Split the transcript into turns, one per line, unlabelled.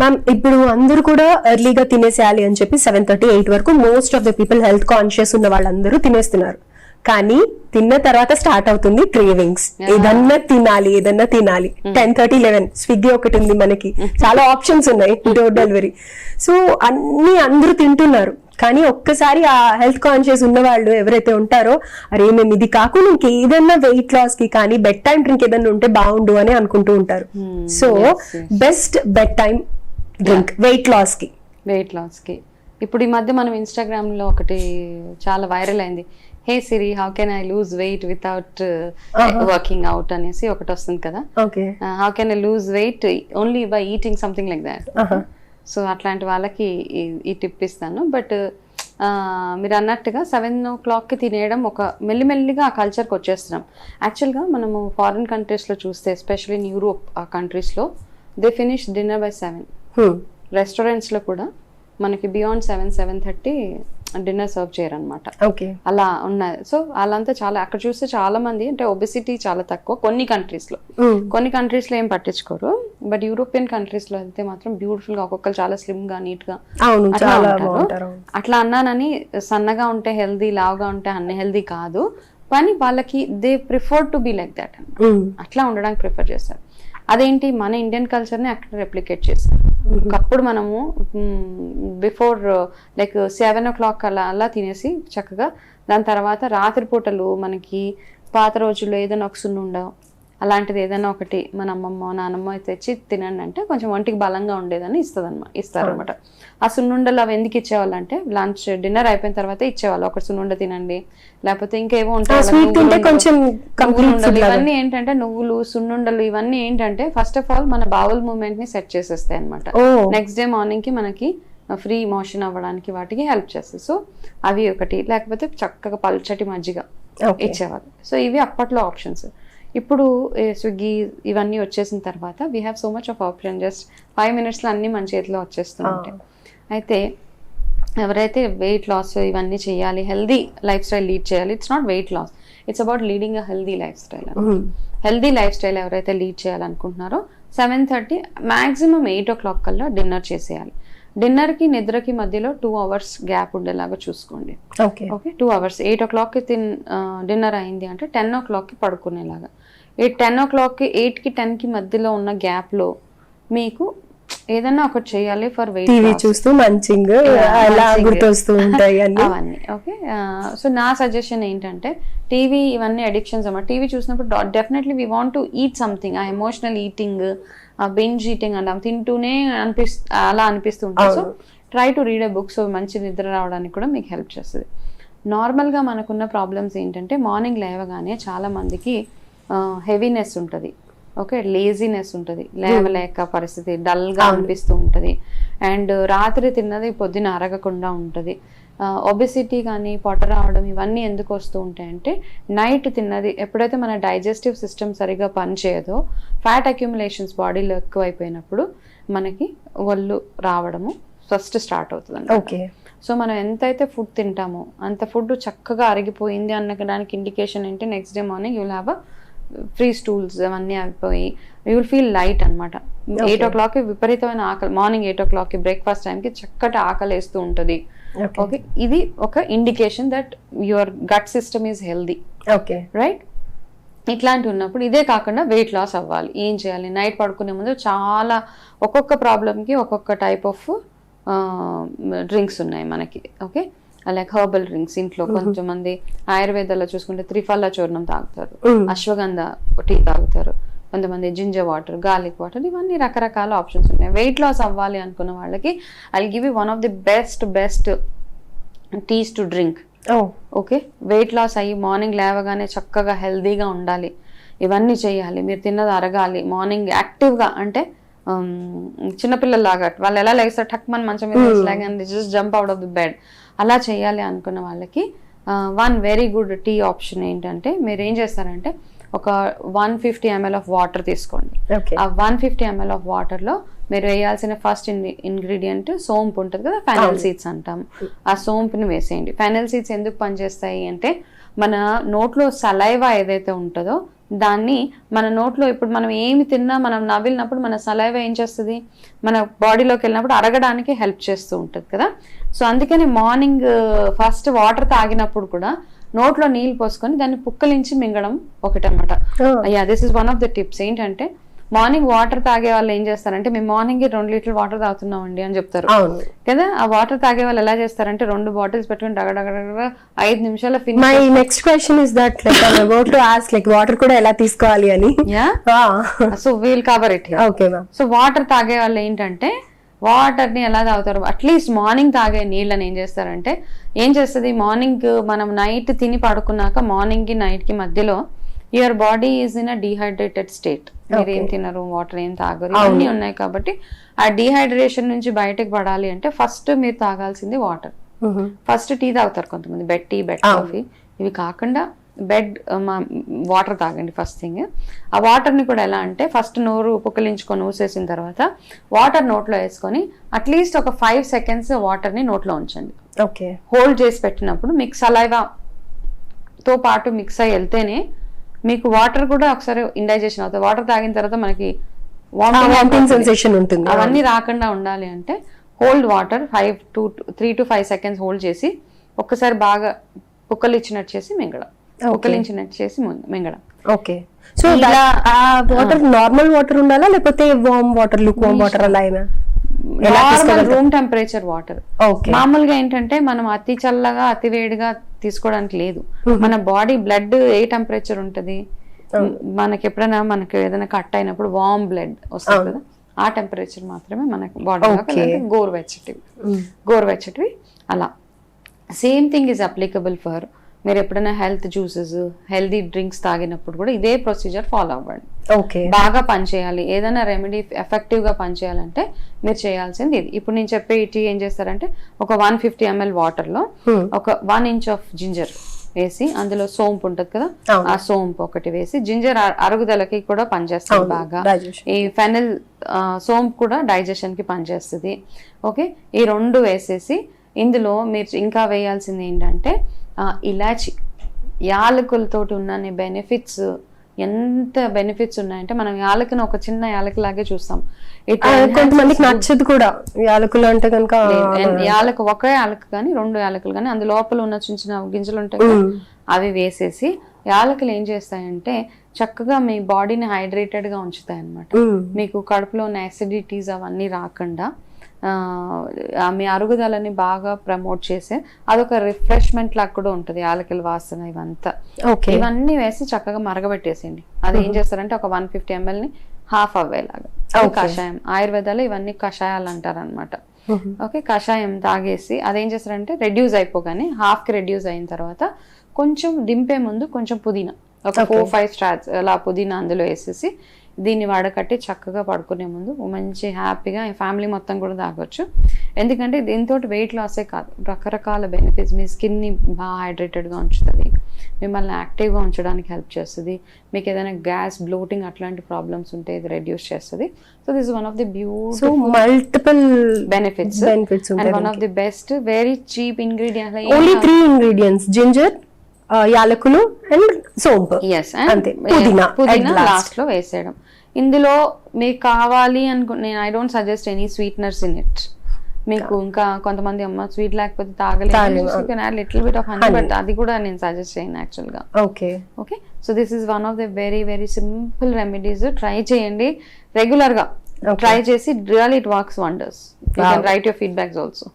Ma'am ఇప్పుడు అందరూ కూడా ఎర్లీగా తినేసేయాలి అని చెప్పి సెవెన్ థర్టీ ఎయిట్ వరకు most of the people health conscious ఉన్న వాళ్ళందరూ తినేస్తున్నారు. కానీ తిన్న తర్వాత స్టార్ట్ అవుతుంది క్రేవింగ్స్ ఏదన్నా తినాలి ఏదన్నా తినాలి. టెన్ థర్టీ లెవెన్ స్విగ్గీ ఒకటి ఉంది మనకి. చాలా ఆప్షన్స్ ఉన్నాయి డోర్ డెలివరీ సో అన్ని అందరూ తింటున్నారు. కానీ ఒక్కసారి ఆ హెల్త్ కాన్షియస్ ఉన్న వాళ్ళు ఎవరైతే ఉంటారో అరే మేము ఇది కాకుండా ఇంకేదన్నా వెయిట్ లాస్కి కానీ బెడ్ టైం డ్రింక్ ఏదన్నా ఉంటే బాగుండు అని అనుకుంటూ ఉంటారు. So best bedtime drink weight లాస్కి.
వెయిట్ లాస్కి ఇప్పుడు ఈ మధ్య మనం ఇన్స్టాగ్రామ్లో ఒకటి చాలా వైరల్ అయింది. Hey Siri how can I lose weight without working out అనేసి ఒకటి వస్తుంది కదా. How can I lose weight only by eating something like that so అట్లాంటి వాళ్ళకి ఈ- టిప్ ఇస్తాను. బట్ మీరు అన్నట్టుగా సెవెన్ ఓ క్లాక్కి తినేయడం ఒక మెల్లిమెల్లిగా ఆ కల్చర్కి వచ్చేస్తున్నాం. యాక్చువల్గా మనము ఫారిన్ కంట్రీస్లో చూస్తే ఎస్పెషల్లీ ఇన్ యూరోప్ ఆ కంట్రీస్లో they finish dinner by seven రెస్టారెంట్స్లో కూడా మనకి beyond seven seven thirty dinner serve చేయరనమాట
okay
అలా ఉన్నది సో వాళ్ళంతా చాలా అక్కడ చూస్తే చాలా మంది అంటే ఒబిసిటీ చాలా తక్కువ కొన్ని countries లో. కొన్ని countries లో ఏం పట్టించుకోరు. బట్ యూరోపియన్లో వెళ్తే మాత్రం బ్యూటిఫుల్గా ఒక్కొక్కరు చాలా స్లిమ్గా
నీట్గా
అట్లా అన్నానని సన్నగా ఉంటే హెల్దీ లావుగా ఉంటే అన్ని హెల్దీ కాదు. కానీ వాళ్ళకి they prefer to be like that అట్లా ఉండడానికి ప్రిఫర్ చేస్తారు. అదేంటి? మన ఇండియన్ కల్చర్ని అక్కడ రెప్లికేట్ చేస్తారు ఒకప్పుడు మనము before like seven o'clock అలా అలా తినేసి చక్కగా దాని తర్వాత రాత్రి పూటలు మనకి పాత రోజుల్లో ఏదైనా ఒక సున్నుండ అలాంటిది ఏదైనా ఒకటి మన అమ్మమ్మ నానమ్మ తెచ్చి తినండి అంటే కొంచెం ఒంటికి బలంగా ఉండేదని ఇస్తుందన్నమాట ఇస్తారనమాట ఆ సున్నుండలు అవి ఎందుకు ఇచ్చేవాళ్ళంటే లంచ్ డిన్నర్ అయిపోయిన తర్వాత ఇచ్చేవాళ్ళు. ఒక సున్నుండ తినండి లేకపోతే ఇంకేవో ఉంటాయి ఇవన్నీ ఏంటంటే నువ్వులు సున్నుండలు ఇవన్నీ ఏంటంటే ఫస్ట్ ఆఫ్ ఆల్ మన బావుల్ మూమెంట్ని సెట్ చేసేస్తాయి అనమాట నెక్స్ట్ డే మార్నింగ్కి మనకి ఫ్రీ మోషన్ అవ్వడానికి వాటికి హెల్ప్ చేస్తాయి. సో అవి ఒకటి లేకపోతే చక్కగా పల్చటి మజ్జిగ ఇచ్చేవాళ్ళు. సో ఇవి అప్పట్లో ఆప్షన్స్ ఇప్పుడు స్విగ్గీ ఇవన్నీ వచ్చేసిన తర్వాత we have so much of option just five మినిట్స్లో అన్ని మన చేతిలో వచ్చేస్తుంటాయి. అయితే ఎవరైతే వెయిట్ లాస్ ఇవన్నీ చేయాలి హెల్దీ లైఫ్ స్టైల్ లీడ్ చేయాలి it's not weight loss it's about leading a healthy lifestyle healthy lifestyle ఎవరైతే లీడ్ చేయాలనుకుంటున్నారో seven thirty maximum eight o'clock కల్లా డిన్నర్ చేసేయాలి. డిన్నర్కి నిద్రకి మధ్యలో టూ అవర్స్ గ్యాప్ ఉండేలాగా చూసుకోండి.
Okay.
Okay? Two hours. Eight ఓ క్లాక్కి తిన్ డిన్నర్ అయింది అంటే టెన్ ఓ క్లాక్కి పడుకునేలాగా. ఈ టెన్ ఓ క్లాక్కి ఎయిట్కి టెన్కి మధ్యలో ఉన్న గ్యాప్లో మీకు ఏదన్నా ఒకటి చేయాలి ఫర్ వెయిట్
టీవీ చూస్తూ మంచింగ్ అలా
munching.
గుర్తొస్తూ ఉంటాయి అన్ని.
అవన్నీ. ఓకే? సో నా సజెషన్ ఏంటంటే టీవీ ఇవన్నీ అడిక్షన్స్ అన్నమాట టీవీ చూసినప్పుడు definitely we want to eat something uh emotional eating binge eating అలా తింటూనే అనిపిస్ అలా అనిపిస్తూ ఉంటుంది so try to read a book so మంచి నిద్ర రావడానికి కూడా మీకు హెల్ప్ చేస్తుంది. నార్మల్గా మనకున్న ప్రాబ్లమ్స్ ఏంటంటే మార్నింగ్ లేవగానే చాలా మందికి హెవీనెస్ ఉంటుంది. ఓకే లేజినెస్ ఉంటుంది. లేవలేక పరిస్థితి డల్గా అనిపిస్తూ ఉంటుంది. అండ్ రాత్రి తిన్నది పొద్దున అరగకుండా ఉంటుంది. ఒబిసిటీ కానీ పొట్ట రావడం ఇవన్నీ ఎందుకు వస్తూ ఉంటాయంటే నైట్ తిన్నది ఎప్పుడైతే మన డైజెస్టివ్ సిస్టమ్ సరిగా పనిచేయదో ఫ్యాట్ అక్యుములేషన్స్ బాడీలో ఎక్కువైపోయినప్పుడు మనకి ఒళ్ళు రావడము ఫస్ట్ స్టార్ట్ అవుతుంది
ఓకే.
సో మనం ఎంతైతే ఫుడ్ తింటామో అంత ఫుడ్ చక్కగా అరిగిపోయింది అన్నడానికి ఇండికేషన్ ఏంటి? Next day morning you have a free stools అవన్నీ అయిపోయి యూ విల్ ఫీల్ లైట్ అనమాట ఎయిట్ ఓ క్లాక్కి విపరీతమైన ఆకలి మార్నింగ్ ఎయిట్ ఓ క్లాక్కి బ్రేక్ఫాస్ట్ టైంకి చక్కటి ఆకలి వేస్తూ ఉంటుంది.
ఓకే
ఇది ఒక indication that your gut system is healthy
okay
right ఇట్లాంటి ఉన్నప్పుడు ఇదే కాకుండా వెయిట్ లాస్ అవ్వాలి. ఏం చేయాలి? నైట్ పడుకునే ముందు చాలా ఒక్కొక్క ప్రాబ్లమ్కి ఒక్కొక్క టైప్ ఆఫ్ డ్రింక్స్ ఉన్నాయి మనకి. ఓకే లైక్ హర్బల్ డ్రింక్స్ ఇంట్లో కొంచెం మంది ఆయుర్వేదాల్లో చూసుకుంటే త్రిఫల చూర్ణం తాగుతారు. అశ్వగంధ టీ తాగుతారు. కొంతమంది జింజర్ వాటర్ గార్లిక్ వాటర్ ఇవన్నీ రకరకాల ఆప్షన్స్ ఉన్నాయి. వెయిట్ లాస్ అవ్వాలి అనుకున్న వాళ్ళకి I give you one of the best best teas to drink okay weight loss అయ్యి మార్నింగ్ లేవగానే చక్కగా హెల్దీగా ఉండాలి. ఇవన్నీ చేయాలి. మీరు తిన్నది అరగాలి. మార్నింగ్ యాక్టివ్గా అంటే చిన్నపిల్లల్లాగా. వాళ్ళు ఎలా లేస్తారు? టక్ మన మంచం మీద just jump out of the bed అలా చేయాలి అనుకున్న వాళ్ళకి one very good tea option ఏంటంటే మీరు ఏం చేస్తారంటే ఒక one fifty ML of water తీసుకోండి. ఆ వన్ ఫిఫ్టీ ఎంఎల్ ఆఫ్ వాటర్లో మీరు వేయాల్సిన ఫస్ట్ ఇంగ్రీడియంట్ సోంపు ఉంటుంది కదా ఫెనల్ సీడ్స్ అంటాం. ఆ సోంపుని వేసేయండి. ఫెనల్ సీడ్స్ ఎందుకు పనిచేస్తాయి అంటే మన నోట్లో సలైవా ఏదైతే ఉంటుందో దాన్ని మన నోట్లో ఇప్పుడు మనం ఏమి తిన్నా మనం నవ్విలినప్పుడు మన సలైవ ఏం చేస్తుంది? మన బాడీలోకి వెళ్ళినప్పుడు అరగడానికి హెల్ప్ చేస్తూ ఉంటుంది కదా. సో అందుకని మార్నింగ్ ఫస్ట్ వాటర్ తాగినప్పుడు కూడా నోట్లో నీళ్ళు పోసుకొని దాన్ని పుక్కలించి మింగడం ఒకటన్నమాట.
Oh.
Yeah this is one of the tips ఏంటంటే మార్నింగ్ వాటర్ తాగే వాళ్ళు ఏం చేస్తారంటే మేము మార్నింగ్ రెండు లీటర్ వాటర్ తాగుతున్నామండి అని చెప్తారు. కదా? ఆ వాటర్ తాగే వాళ్ళు ఎలా చేస్తారంటే రెండు బాటిల్స్ పెట్టుకుని డగడగడగ ఐదు నిమిషాల
my next question is that like about to ask like water కూడా ఎలా తీసుకోవాలి అని.
Yeah so we'll cover it
okay
so water తాగే వాళ్ళు ఏంటంటే వాటర్ని ఎలా తాగుతారు? అట్లీస్ట్ మార్నింగ్ తాగే నీళ్ళని ఏం చేస్తారంటే ఏం చేస్తుంది? మార్నింగ్ మనం నైట్ తిని పడుకున్నాక మార్నింగ్కి నైట్కి మధ్యలో your body is in a dehydrated state. మీరు ఏం తినరు వాటర్ ఏం తాగరు ఇవన్నీ ఉన్నాయి కాబట్టి ఆ డిహైడ్రేషన్ నుంచి బయటకు పడాలి అంటే ఫస్ట్ మీరు తాగాల్సింది వాటర్. ఫస్ట్ టీ తాగుతారు కొంతమంది బెడ్ టీ బెడ్ కాఫీ. ఇవి కాకుండా బెడ్ వాటర్ తాగండి ఫస్ట్ థింగ్. ఆ వాటర్ని కూడా ఎలా అంటే ఫస్ట్ నోరు పుక్కలించుకొని ఊసేసిన తర్వాత వాటర్ నోట్లో వేసుకొని అట్లీస్ట్ ఒక ఫైవ్ సెకండ్స్ వాటర్ని నోట్లో ఉంచండి.
ఓకే.
హోల్డ్ చేసి పెట్టినప్పుడు మీకు సలైవా తో పాటు మిక్స్ అయ్యి వెళ్తేనే మీకు వాటర్ కూడా ఒకసారి ఇండైజెషన్ అవుతుంది. వాటర్ తాగిన తర్వాత మనకి
సెన్సేషన్ ఉంటుంది.
అవన్నీ రాకుండా ఉండాలి అంటే hold water five to three to five seconds hold చేసి ఒక్కసారి బాగా పుక్కలిచ్చినట్టు చేసి మింగడం. పుక్కలించినట్టు చేసి ము- మింగడం.
Okay. So uh water normal water ఉండాలా లేకపోతే warm water lukewarm water అలా ఏమైనా
రూమ్ టెంపరేచర్ వాటర్ మామూలుగా ఏంటంటే మనం అతి చల్లగా అతి వేడిగా తీసుకోవడానికి లేదు. మన బాడీ బ్లడ్ ఏ టెంపరేచర్ ఉంటది? మనకి ఎప్పుడైనా మనకి ఏదైనా కట్ అయినప్పుడు వామ్ బ్లడ్ వస్తుంది కదా? ఆ టెంపరేచర్ మాత్రమే మనకి బాడీ గోరువెచ్చటివి. గోరువెచ్చటివి అలా. Same thing is applicable for మీరు ఎప్పుడైనా హెల్త్ జ్యూసెస్ హెల్దీ డ్రింక్స్ తాగినప్పుడు కూడా ఇదే ప్రొసీజర్ ఫాలో అవ్వండి.
ఓకే.
బాగా పనిచేయాలి. ఏదైనా రెమెడీ ఎఫెక్టివ్గా పనిచేయాలంటే మీరు చేయాల్సింది ఇది. ఇప్పుడు నేను చెప్పే టీ ఏం చేస్తారంటే ఒక వన్ ఫిఫ్టీ ఎంఎల్
వాటర్లో.
ఒక వన్ ఇంచ్ ఆఫ్ జింజర్ వేసి అందులో సోంపు ఉంటది కదా. ఆ సోంపు ఒకటి వేసి జింజర్ అరుగుదలకి కూడా పనిచేస్తుంది బాగా. ఈ ఫెనల్ సోంపు కూడా డైజెషన్కి పనిచేస్తుంది. ఓకే? ఈ రెండు వేసేసి ఇందులో మీరు ఇంకా వేయాల్సింది ఏంటంటే ఇలాచి యాలకులతోటి ఉన్న బెనిఫిట్స్ ఎంత బెనిఫిట్స్ ఉన్నాయంటే మనం యాలకుని ఒక చిన్న యాలక లాగే చూస్తాం
కొంతమందికి నచ్చదు కూడా. యాలకులు అంటే కనుక.
యాలకు ఒక యాలకు కానీ రెండు యాలకులు కానీ అందు లోపల ఉన్న చిన్న చిన్న గింజలు ఉంటాయి అవి వేసేసి యాలకులు ఏం చేస్తాయంటే చక్కగా మీ బాడీని హైడ్రేటెడ్గా ఉంచుతాయి అన్నమాట మీకు కడుపులో ఉన్న అసిడిటీస్ అవన్నీ రాకుండా మీ అరుగుదలని బాగా ప్రమోట్ చేసే అదొక రిఫ్రెష్మెంట్ లాగా కూడా ఉంటుంది యాలకుల వాసన ఇవంతా.
ఓకే.
ఇవన్నీ వేసి చక్కగా మరగబెట్టేసేయండి. అది ఏం చేస్తారంటే ఒక వన్ ఫిఫ్టీ ఎంఎల్ని హాఫ్ అవ్వేలాగా. కషాయం ఆయుర్వేదాలో ఇవన్నీ కషాయాలు అంటారు అనమాట ఓకే కషాయం తాగేసి అదేం చేస్తారంటే రెడ్యూస్ అయిపోగానే హాఫ్కి రెడ్యూస్ అయిన తర్వాత కొంచెం దింపే ముందు కొంచెం పుదీనా. ఒక ఫోర్ ఫైవ్ స్టార్స్ అలా పుదీనా అందులో వేసేసి దీన్ని వడకట్టి చక్కగా పడుకునే ముందు మంచి హ్యాపీగా ఫ్యామిలీ మొత్తం కూడా తాగొచ్చు. ఎందుకంటే దీంతో వెయిట్ లాసే కాదు. రకరకాల బెనిఫిట్స్ మీ స్కిన్ని బాగా హైడ్రేటెడ్గా ఉంచుతుంది. మిమ్మల్ని యాక్టివ్గా ఉంచడానికి హెల్ప్ చేస్తుంది. మీకు ఏదైనా గ్యాస్ బ్లోటింగ్ అట్లాంటి ప్రాబ్లమ్స్ ఉంటే ఇది రెడ్యూస్ చేస్తుంది. So this one of the
so
beautiful
multiple
benefits.
Benefits
and
ఉంటాయి
one of the best very cheap ingredient
only three ingredients ginger యాలకులు అండ్ సోంపు.
ఎస్
అంతే. పుదీనా
పుదీనా
at last.
లాస్ట్లో వేసేయడం. ఇందులో మీకు కావాలి అనుకో నేను I don't suggest any sweeteners in it మీకు ఇంకా కొంతమంది అమ్మ స్వీట్ లేకపోతే. తాగలేదు. Little bit of honey but అది కూడా నేను సజెస్ట్ చేయను యాక్చువల్గా.
Okay
okay so this is one of the very very simple remedies try చేయండి. రెగ్యులర్గా ట్రై చేసి real it works wonders you can write your feedbacks also